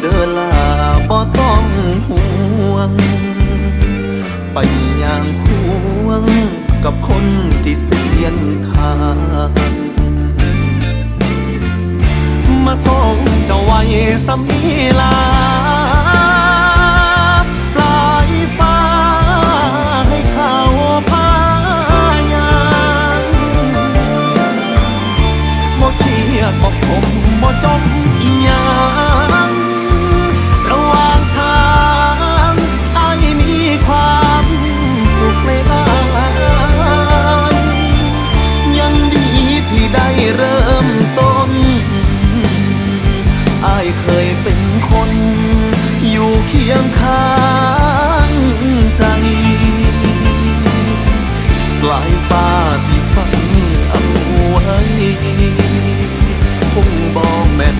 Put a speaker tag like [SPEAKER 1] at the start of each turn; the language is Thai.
[SPEAKER 1] เดล่าป้อต้องห่วง ไปอย่างควง กับคนที่เสียนทาง มาส่งเจ้าไว้สำมีลาปลายฟ้าให้เขาพายางบ่เครียดบ่ผมบ่จม เคยเป็นคน อยู่เคียงข้างใจไกลฟ้าที่ฝันอำ